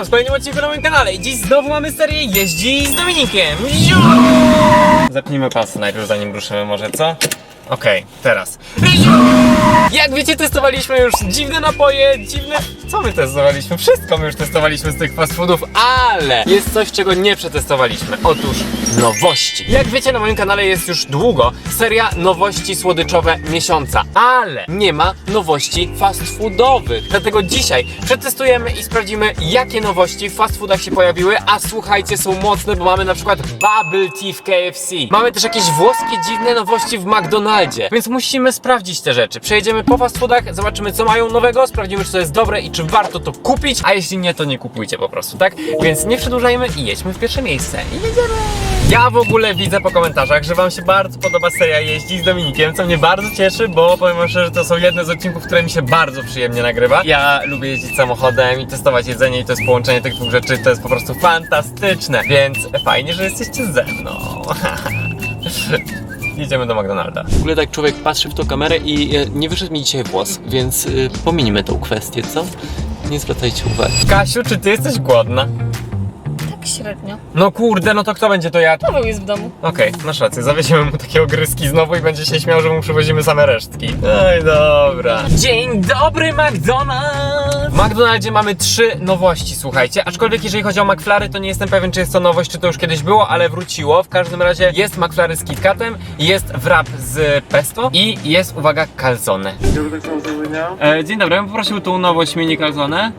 Dominik tam z kolejnym odcinku na moim kanale i dziś znowu mamy serię Jeździ z Dominikiem. Zapnijmy pasy najpierw zanim ruszymy może, co? Okej, teraz. Ziu! Jak wiecie, testowaliśmy już dziwne napoje, dziwne... Co my testowaliśmy? Wszystko my już testowaliśmy z tych fast foodów, ale jest coś, czego nie przetestowaliśmy. Otóż nowości. Jak wiecie, na moim kanale jest już długo seria nowości słodyczowe miesiąca, ale nie ma nowości fast foodowych. Dlatego dzisiaj przetestujemy i sprawdzimy, jakie nowości w fast foodach się pojawiły, a słuchajcie, są mocne, bo mamy na przykład Bubble Tea w KFC. Mamy też jakieś włoskie dziwne nowości w Więc musimy sprawdzić te rzeczy. Przejedziemy po fast foodach, zobaczymy co mają nowego, sprawdzimy czy to jest dobre i czy warto to kupić, a jeśli nie, to nie kupujcie po prostu, tak? Więc nie przedłużajmy i jedźmy w pierwsze miejsce. I jedziemy! Ja w ogóle widzę po komentarzach, że wam się bardzo podoba seria Jeździ z Dominikiem, co mnie bardzo cieszy, bo powiem wam szczerze, że to są jedne z odcinków, które mi się bardzo przyjemnie nagrywa. Ja lubię jeździć samochodem i testować jedzenie i to jest połączenie tych dwóch rzeczy, to jest po prostu fantastyczne, więc fajnie, że jesteście ze mną. Jedziemy do McDonalda. W ogóle tak człowiek patrzy w tą kamerę i e, nie wyszedł mi dzisiaj włos, więc y, pominimy tą kwestię, co? Nie zwracajcie uwagi. Kasiu, czy ty jesteś głodna? Średnio. No kurde, no to kto będzie to jadł? Paweł jest w domu. Okej, masz rację, zawiesimy mu takie ogryski znowu i będzie się śmiał, że mu przywozimy same resztki. Oj, dobra. Dzień dobry, McDonald's! W McDonaldzie mamy trzy nowości, słuchajcie. Aczkolwiek jeżeli chodzi o McFlary, to nie jestem pewien, czy jest to nowość, czy to już kiedyś było, ale wróciło. W każdym razie jest McFlary z KitKatem, jest wrap z pesto i jest, uwaga, calzone. E, dzień dobry, ja bym poprosił tą nowość mini calzone.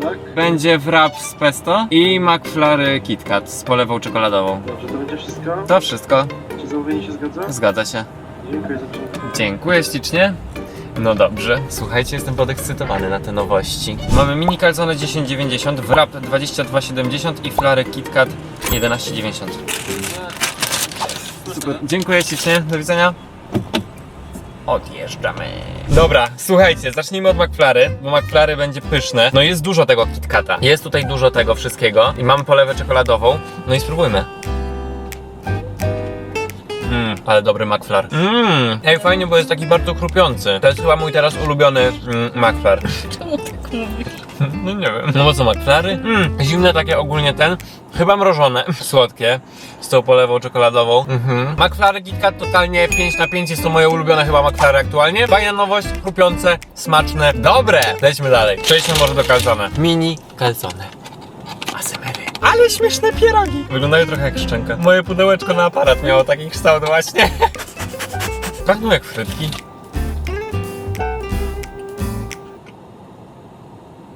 Tak? Będzie wrap z pesto i McFlary KitKat z polewą czekoladową. Dobrze, to będzie wszystko? To wszystko. Czy zamówienie się zgadza? Zgadza się. Dziękuję za przyjęcie. Dziękuję ślicznie. No dobrze, słuchajcie, jestem podekscytowany na te nowości. Mamy mini calzone 10,90, wrap 22,70 i flarę KitKat 11,90. Super, dziękuję ślicznie, do widzenia. Odjeżdżamy. Dobra, słuchajcie, zacznijmy od McFlary, bo McFlary będzie pyszne. No jest dużo tego KitKata. Jest tutaj dużo tego wszystkiego i mamy polewę czekoladową. No i spróbujmy. Mmm, ale dobry McFlar. Mmm, ej, fajnie, bo jest taki bardzo chrupiący. To jest chyba mój teraz ulubiony mm, McFlar. Czemu tak mówisz? No nie wiem. No bo co, McFlary? Mmm, zimne takie ogólnie ten. Chyba mrożone, słodkie, z tą polewą czekoladową. Mhm. McFlary KitKat totalnie 5 na 5 jest to moje ulubione chyba McFlary aktualnie. Fajna nowość, chrupiące, smaczne, dobre. Lećmy dalej. Przejdźmy może do calzone. Mini calzone. Asemery. Ale śmieszne pierogi. Wyglądają trochę jak szczęka. Moje pudełeczko na aparat miało taki kształt właśnie. Pachną jak frytki.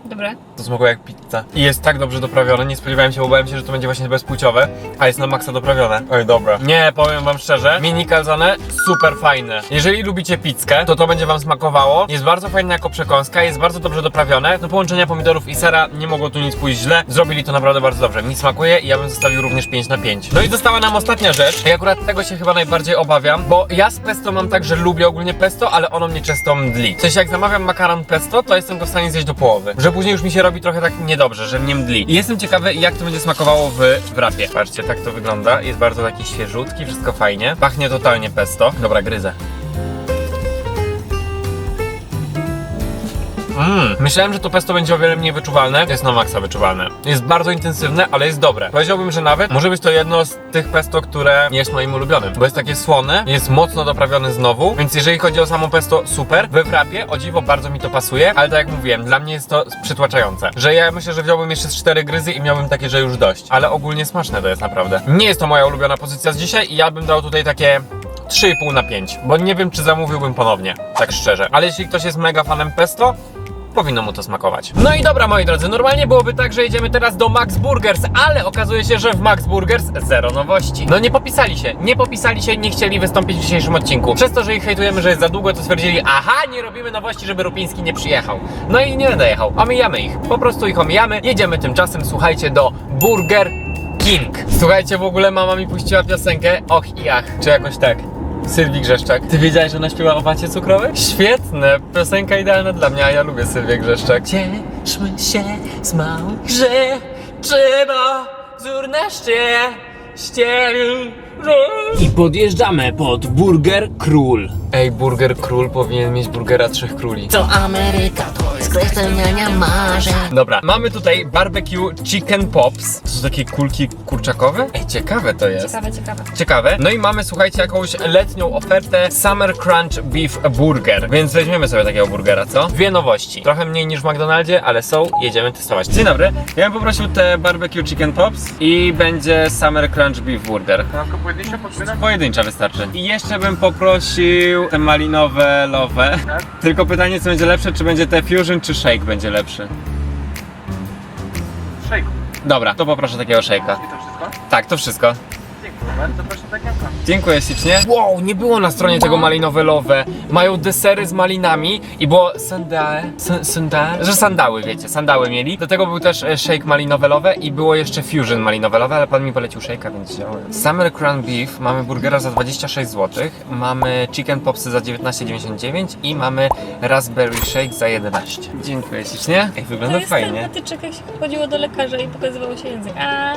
Dobre. To smakuje jak pizza. I jest tak dobrze doprawione, nie spodziewałem się, bo bałem się, że to będzie właśnie bezpłciowe, a jest na maksa doprawione. Oj, dobra. Nie, powiem wam szczerze, mini calzone super fajne. Jeżeli lubicie pizzkę, to to będzie wam smakowało. Jest bardzo fajne jako przekąska, jest bardzo dobrze doprawione. Do połączenia pomidorów i sera nie mogło tu nic pójść źle. Zrobili to naprawdę bardzo dobrze. Mi smakuje i ja bym zostawił również 5 na 5. No i została nam ostatnia rzecz. I akurat tego się chyba najbardziej obawiam, bo ja z pesto mam tak, że lubię ogólnie pesto, ale ono mnie często mdli. W sensie jak zamawiam makaron pesto, to jestem go w stanie zjeść do połowy. Że później już mi się robi trochę tak niedobrze, że mnie mdli. I jestem ciekawy, jak to będzie smakowało w wrapie. Patrzcie, tak to wygląda. Jest bardzo taki świeżutki, wszystko fajnie. Pachnie totalnie pesto. Dobra, gryzę. Mm. Myślałem, że to pesto będzie o wiele mniej wyczuwalne. Jest na maksa wyczuwalne. Jest bardzo intensywne, ale jest dobre. Powiedziałbym, że nawet może być to jedno z tych pesto, które jest moim ulubionym. Bo jest takie słone, jest mocno doprawione znowu, więc jeżeli chodzi o samo pesto, super. We wrapie, o dziwo, bardzo mi to pasuje, ale tak jak mówiłem, dla mnie jest to przytłaczające. Że ja myślę, że wziąłbym jeszcze z cztery gryzy i miałbym takie, że już dość. Ale ogólnie smaczne to jest naprawdę. Nie jest to moja ulubiona pozycja z dzisiaj i ja bym dał tutaj takie 3,5 na 5, bo nie wiem, czy zamówiłbym ponownie, tak szczerze. Ale jeśli ktoś jest mega fanem pesto, powinno mu to smakować. No i dobra, moi drodzy, normalnie byłoby tak, że jedziemy teraz do Max Burgers, ale okazuje się, że w Max Burgers zero nowości. No nie popisali się, nie popisali się, nie chcieli wystąpić w dzisiejszym odcinku. Przez to, że ich hejtujemy, że jest za długo, to stwierdzili, aha, nie robimy nowości, żeby Rupiński nie przyjechał. No i nie będę jechał, omijamy ich, po prostu ich omijamy. Jedziemy tymczasem, słuchajcie, do Burger King. Słuchajcie, w ogóle mama mi puściła piosenkę, och i ach, czy jakoś tak. Sylwii Grzeszczak. Ty wiedziałeś, że ona śpiewa o wacie cukrowej? Świetne, piosenka idealna dla mnie, a ja lubię Sylwię Grzeszczak. Cieszmy się z małych rzeczy, bo wzór na ścieli I podjeżdżamy pod Burger Król. Ej, Burger Król powinien mieć burgera trzech króli. To Ameryka, to jest kraj spełniania marzeń. Dobra, mamy tutaj barbecue chicken pops. To są takie kulki kurczakowe? Ej, ciekawe to jest. Ciekawe, ciekawe. Ciekawe. No i mamy, słuchajcie, jakąś letnią ofertę Summer Crunch Beef Burger. Więc weźmiemy sobie takiego burgera, co? Dwie nowości. Trochę mniej niż w McDonaldzie, ale są. Jedziemy testować. Dzień dobry. Ja bym poprosił te barbecue chicken pops i będzie Summer Crunch Beef Burger. Pojedyncza wystarczy. I jeszcze bym poprosił te malinowe lowe. Tak. Tylko pytanie, co będzie lepsze, czy będzie te fusion, czy shake będzie lepszy? Szejku. Dobra, to poproszę takiego shake'a. I to wszystko? Tak, to wszystko. Dziękuję bardzo, proszę tak jak. Dziękuję ślicznie. Wow, nie było na stronie tego malinowe-lowe. Mają desery z malinami i było sandae, san- sandae, że sandały, wiecie, sandały mieli. Do tego był też e, shake malinowe-lowe i było jeszcze fusion malinowe-lowe, ale pan mi polecił shake'a, więc wziąłem. Summer Crown Beef, mamy burgera za 26 zł, mamy chicken popsy za 19,99 i mamy raspberry shake za 11. Dziękuję ślicznie. Ej, To wygląda jest ten fajnie. patyczek, jak się chodziło do lekarza i pokazywało się język. A,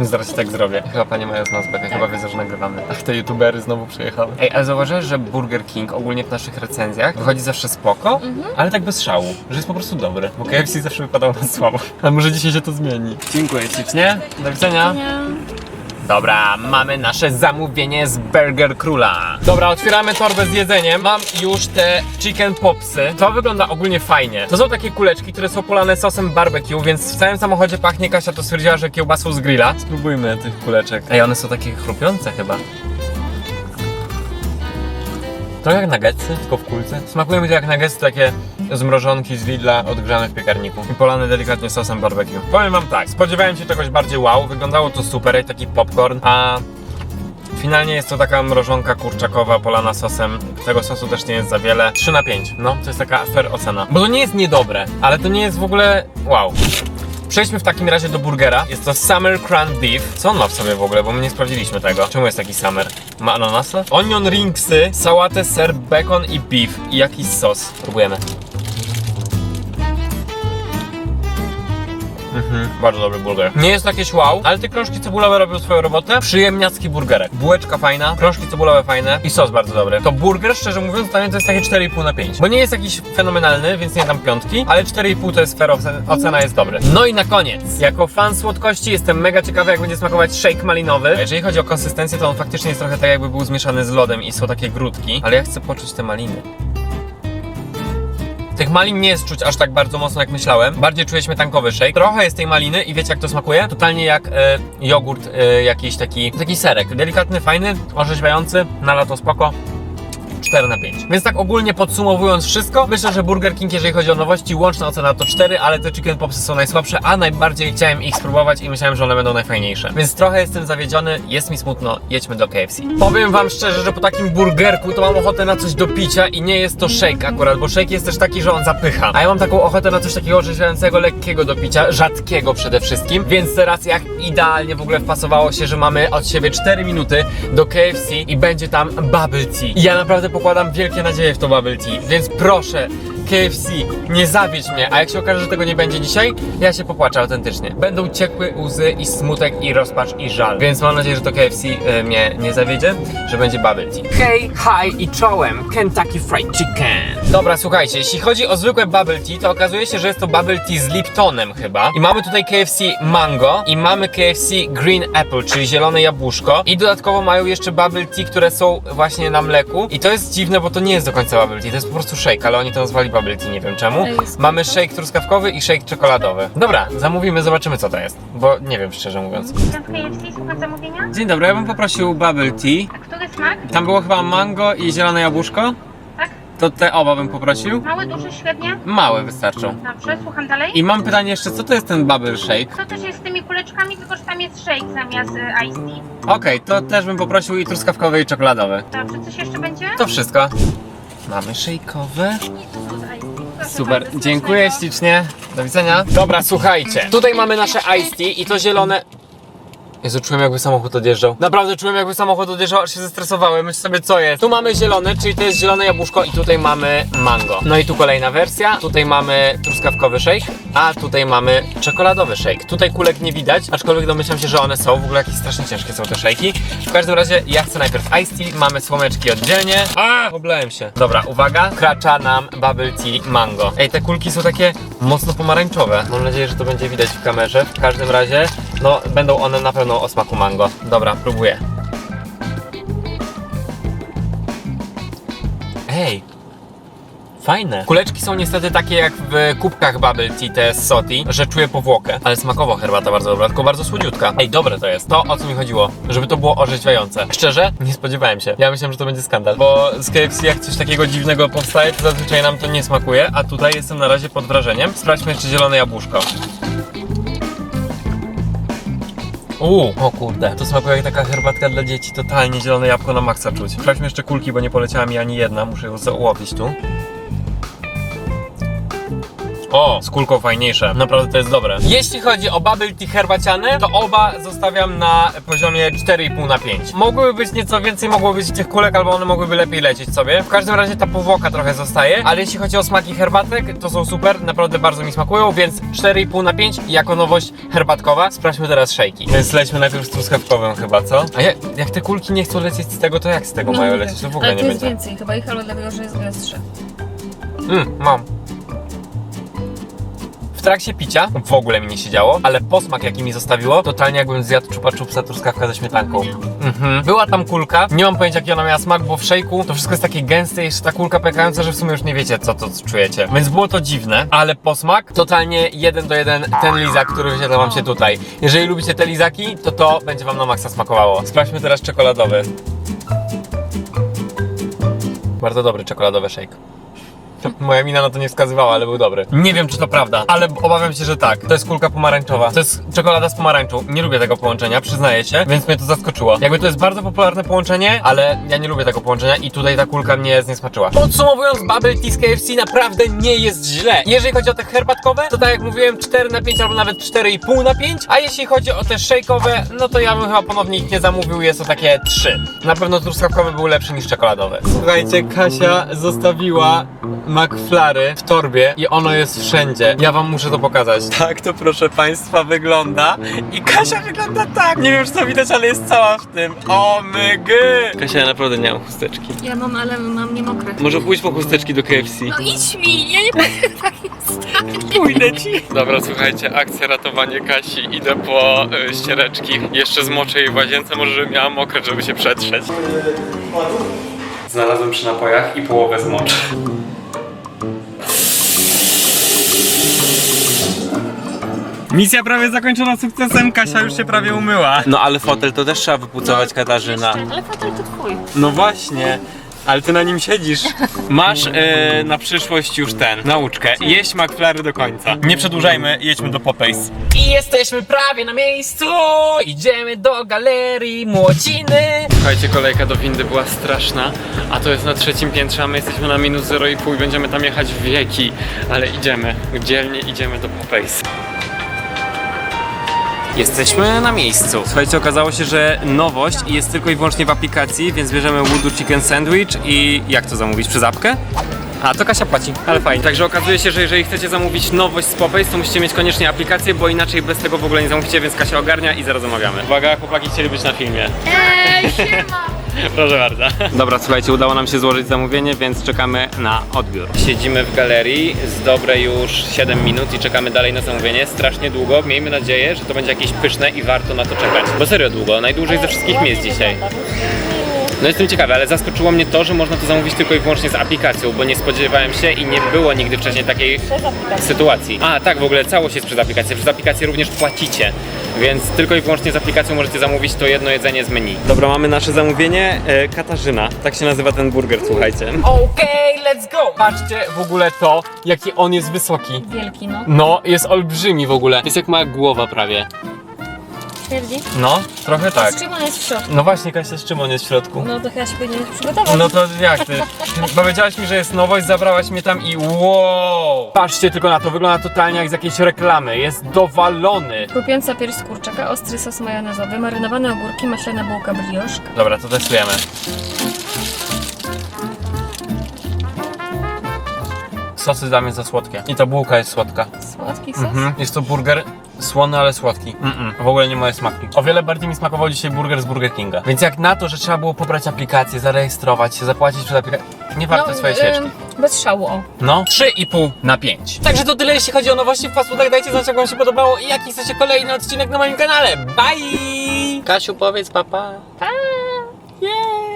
Zaraz ci tak zrobię. Chyba pani mają z nas bekę, chyba wiedzą, że nagrywamy. Ach, te youtubery znowu przyjechały. Ej, ale zauważyłeś, że Burger King ogólnie w naszych recenzjach wychodzi zawsze spoko, ale tak bez szału, że jest po prostu dobry. Bo KFC zawsze wypadał na słabo. A może dzisiaj się to zmieni. Dziękuję ślicznie. Do widzenia. nie. Dobra, mamy nasze zamówienie z Burger Króla. Dobra, otwieramy torbę z jedzeniem. Mam już te chicken popsy. To wygląda ogólnie fajnie. To są takie kuleczki, które są polane sosem barbecue, więc w całym samochodzie pachnie. Kasia to stwierdziła, że kiełbasą z grilla. Spróbujmy tych kuleczek. Ej, one są takie chrupiące chyba. Trochę jak nuggetsy, tylko w kulce. Smakuje mi to jak nuggetsy, takie zmrożonki z Lidla odgrzane w piekarniku i polane delikatnie sosem barbecue. Powiem wam tak, spodziewałem się czegoś bardziej wow, wyglądało to super, jak taki popcorn, a finalnie jest to taka mrożonka kurczakowa polana sosem. Tego sosu też nie jest za wiele. 3 na 5, no to jest taka fair ocena. Bo to nie jest niedobre, ale to nie jest w ogóle wow. Przejdźmy w takim razie do burgera. Jest to Summer Crown Beef. Co on ma w sobie w ogóle? Bo my nie sprawdziliśmy tego. Czemu jest taki summer? Ma ananasa? Onion ringsy, sałatę, ser, bacon i beef. I jakiś sos. Próbujemy. Mhm, bardzo dobry burger. Nie jest jakieś wow, ale te krążki cebulowe robią swoją robotę. Przyjemniacki burgerek. Bułeczka fajna, krążki cebulowe fajne i sos bardzo dobry. To burger, szczerze mówiąc, dla mnie to jest takie 4,5 na 5. Bo nie jest jakiś fenomenalny, więc nie dam piątki, ale 4,5 to jest fair ocen- ocena, jest dobry. No i na koniec, jako fan słodkości jestem mega ciekawy, jak będzie smakować shake malinowy. Jeżeli chodzi o konsystencję, to on faktycznie jest trochę tak, jakby był zmieszany z lodem i są takie grudki, ale ja chcę poczuć te maliny. Tych malin nie jest czuć aż tak bardzo mocno jak myślałem. Bardziej czuję śmietankowy shake. Trochę jest tej maliny i wiecie jak to smakuje? Totalnie jak e, jogurt e, jakiś taki, taki serek. Delikatny, fajny, orzeźwiający, na lato spoko. 4 na 5. Więc tak ogólnie podsumowując wszystko, myślę, że Burger King, jeżeli chodzi o nowości, łączna ocena to 4, ale te chicken popsy są najsłabsze, a najbardziej chciałem ich spróbować i myślałem, że one będą najfajniejsze. Więc trochę jestem zawiedziony, jest mi smutno, jedźmy do KFC. Powiem wam szczerze, że po takim burgerku to mam ochotę na coś do picia i nie jest to shake akurat, bo shake jest też taki, że on zapycha. A ja mam taką ochotę na coś takiego orzeźwiającego, lekkiego do picia, rzadkiego przede wszystkim. Więc teraz jak idealnie w ogóle wpasowało się, że mamy od siebie 4 minuty do KFC i będzie tam bubble tea. I ja naprawdę pokładam wielkie nadzieje w to bubble tea, więc proszę, KFC, nie zawiedź mnie, a jak się okaże, że tego nie będzie dzisiaj, ja się popłaczę autentycznie. Będą ciekłe łzy i smutek i rozpacz i żal, więc mam nadzieję, że to KFC e, mnie nie zawiedzie, że będzie bubble tea. Hej, hi i czołem, Kentucky Fried Chicken. Dobra, słuchajcie, jeśli chodzi o zwykłe bubble tea, to okazuje się, że jest to bubble tea z Liptonem chyba. I mamy tutaj KFC Mango i mamy KFC Green Apple, czyli zielone jabłuszko. I dodatkowo mają jeszcze bubble tea, które są właśnie na mleku. I to jest dziwne, bo to nie jest do końca bubble tea, to jest po prostu shake, ale oni to nazwali bubble tea, nie wiem czemu. Mamy shake truskawkowy i shake czekoladowy. Dobra, zamówimy, zobaczymy co to jest, bo nie wiem szczerze mówiąc. Witam w KFC, słucham zamówienia? Dzień dobry, ja bym poprosił bubble tea. A który smak? Tam było chyba mango i zielone jabłuszko. Tak? To te oba bym poprosił. Mały, duży, średnie? Małe wystarczą. Dobrze, słucham dalej. I mam pytanie jeszcze, co to jest ten bubble shake? To też jest z tymi kuleczkami, tylko że tam jest shake zamiast e, iced tea. Okej, to też bym poprosił i truskawkowe i czekoladowe. Dobrze, coś jeszcze będzie? To wszystko. Mamy. Proszę Super, dziękuję ślicznie. Do widzenia. Dobra, słuchajcie. Tutaj mamy nasze iced tea i to zielone... Jezu, czułem jakby samochód odjeżdżał. Naprawdę czułem jakby samochód odjeżdżał, aż się zestresowałem. Myślę sobie co jest. Tu mamy zielone, czyli to jest zielone jabłuszko i tutaj mamy mango. No i tu kolejna wersja. Tutaj mamy truskawkowy shake, a tutaj mamy czekoladowy shake. Tutaj kulek nie widać, aczkolwiek domyślam się, że one są. W ogóle jakieś strasznie ciężkie są te shake'i. W każdym razie ja chcę najpierw iced tea, mamy słomeczki oddzielnie. A, oblałem się. Dobra, uwaga, kracza nam bubble tea mango. Ej, te kulki są takie mocno pomarańczowe. Mam nadzieję, że to będzie widać w kamerze. W każdym razie, no, będą one na pewno o smaku mango. Dobra, próbuję. Ej, Fajne. Kuleczki są niestety takie jak w kubkach bubble tea, te z soti, że czuję powłokę. Ale smakowo herbata bardzo dobra, tylko bardzo słodziutka. Ej, dobre to jest. To o co mi chodziło. Żeby to było orzeźwiające. Szczerze, nie spodziewałem się. Ja myślałem, że to będzie skandal. Bo z KFC jak coś takiego dziwnego powstaje, to zazwyczaj nam to nie smakuje, a tutaj jestem na razie pod wrażeniem. Sprawdźmy jeszcze zielone jabłuszko. Uuu, o kurde, to smakuje jak taka herbatka dla dzieci, totalnie zielone jabłko na maksa czuć. Sprawdźmy jeszcze kulki, bo nie poleciała mi ani jedna, muszę ją załowić tu. O, z kulką fajniejsze. Naprawdę to jest dobre. Jeśli chodzi o bubble tea herbaciane, to oba zostawiam na poziomie 4,5 na 5. Mogłyby być nieco więcej, mogło być tych kulek, albo one mogłyby lepiej lecieć sobie. W każdym razie ta powłoka trochę zostaje, ale jeśli chodzi o smaki herbatek, to są super, naprawdę bardzo mi smakują, więc 4,5 na 5 jako nowość herbatkowa. Sprawdźmy teraz szejki. Więc lećmy najpierw z truskawkowym chyba, co? A jak, jak te kulki nie chcą lecieć z tego, to jak z tego mają nie lecieć? To w ogóle Ale nie to jest będzie. więcej, chyba ich albo dlatego, że jest gęstsze. Mm, mam. Trakcie picia w ogóle mi nie siedziało, ale posmak jaki mi zostawiło, totalnie jakbym zjadł czupa czupsa truskawka ze śmietanką. Mhm. Była tam kulka, nie mam pojęcia jaki ona miała smak, bo w szejku to wszystko jest takie gęste, jeszcze ta kulka pękająca, że w sumie już nie wiecie co to czujecie. Więc było to dziwne, ale posmak totalnie jeden do jeden ten lizak, który wyświetla wam się tutaj. Jeżeli lubicie te lizaki, to to będzie wam na maksa smakowało. Sprawdźmy teraz czekoladowy. Bardzo dobry czekoladowy shake. Moja mina na to nie wskazywała, ale był dobry. Nie wiem, czy to prawda, ale obawiam się, że tak. To jest kulka pomarańczowa. To jest czekolada z pomarańczą. Nie lubię tego połączenia, przyznaję się, więc mnie to zaskoczyło. Jakby to jest bardzo popularne połączenie, ale ja nie lubię tego połączenia i tutaj ta kulka mnie zniesmaczyła. Podsumowując, Bubble Tea z KFC naprawdę nie jest źle. Jeżeli chodzi o te herbatkowe, to tak jak mówiłem, 4 na 5 albo nawet 4,5 na 5, a jeśli chodzi o te shake'owe, no to ja bym chyba ponownie ich nie zamówił, jest to takie 3. Na pewno truskawkowy był lepszy niż czekoladowy. Słuchajcie, Kasia zostawiła McFlary w torbie i ono jest wszędzie. Ja wam muszę to pokazać. Tak to proszę państwa wygląda i Kasia wygląda tak. Nie wiem czy to widać, ale jest cała w tym. O my gy. Kasia, ja naprawdę nie mam chusteczki. Ja mam, ale mam nie mokre. Może pójdź po chusteczki do KFC? No idź mi, ja nie będę tak Pójdę ci. Dobra, słuchajcie, akcja ratowanie Kasi. Idę po y, ściereczki. Jeszcze zmoczę jej w łazience, może żeby miała mokre, żeby się przetrzeć. Znalazłem przy napojach i połowę zmoczę. Misja prawie zakończona sukcesem, Kasia już się prawie umyła. No ale fotel to też trzeba wypucować, Katarzyna. Ale fotel to twój. No właśnie. Ale ty na nim siedzisz. Masz e, na przyszłość już ten, nauczkę. Jeść McFlary do końca. Nie przedłużajmy, jedźmy do Popeyes. I jesteśmy prawie na miejscu! Idziemy do galerii Młociny. Słuchajcie, kolejka do windy była straszna, a to jest na trzecim piętrze, a my jesteśmy na minus 0,5 i będziemy tam jechać w wieki. Ale idziemy, dzielnie idziemy do Popeyes. Jesteśmy na miejscu. Słuchajcie, okazało się, że nowość jest tylko i wyłącznie w aplikacji, więc bierzemy Voodoo Chicken Sandwich i jak to zamówić? Przez apkę? A, to Kasia płaci, ale fajnie. Także okazuje się, że jeżeli chcecie zamówić nowość z Popeyes, to musicie mieć koniecznie aplikację, bo inaczej bez tego w ogóle nie zamówicie, więc Kasia ogarnia i zaraz zamawiamy. Uwaga, chłopaki chcieli być na filmie. Ej, siema! Proszę bardzo. Dobra, słuchajcie, udało nam się złożyć zamówienie, więc czekamy na odbiór. Siedzimy w galerii z dobre już 7 minut i czekamy dalej na zamówienie. Strasznie długo. Miejmy nadzieję, że to będzie jakieś pyszne i warto na to czekać. Bo serio długo, najdłużej ze wszystkich miejsc dzisiaj. No jestem ciekawy, ale zaskoczyło mnie to, że można to zamówić tylko i wyłącznie z aplikacją, bo nie spodziewałem się i nie było nigdy wcześniej takiej sytuacji. A tak, w ogóle całość jest przez aplikację. Przez aplikację również płacicie, więc tylko i wyłącznie z aplikacją możecie zamówić to jedno jedzenie z menu. Dobra, mamy nasze zamówienie. E, Katarzyna, tak się nazywa ten burger, słuchajcie. Okej, let's go! Patrzcie w ogóle to, jaki on jest wysoki. Wielki, no. No, jest olbrzymi w ogóle. Jest jak mała głowa prawie. Śmierdzi? No, trochę tak. Z czym on jest w środku? No właśnie, Kasia, z czym on jest w środku? No to chyba się powinien przygotować. No to jak ty? Powiedziałaś mi, że jest nowość, zabrałaś mnie tam i wow! Patrzcie tylko na to, wygląda totalnie jak z jakiejś reklamy. Jest dowalony. Krupiąca pierś z kurczaka, ostry sos majonezowy, marynowane ogórki, maślana bułka brioche. Dobra, to testujemy. Sosy dla mnie za słodkie. I ta bułka jest słodka. Słodki sos? Mhm. Jest to burger słony, ale słodki. Mm-mm. W ogóle nie moje smaki. O wiele bardziej mi smakował dzisiaj burger z Burger Kinga. Więc jak na to, że trzeba było pobrać aplikację, zarejestrować się, zapłacić przed aplikację, nie warto swojej świeczki. ym, bez szału, o. No, 3,5 na 5. Także to tyle, jeśli chodzi o nowości w fast foodach. Dajcie znać, jak wam się podobało i jaki chcecie kolejny odcinek na moim kanale. Bye! Kasiu, powiedz papa. Pa! Yeah!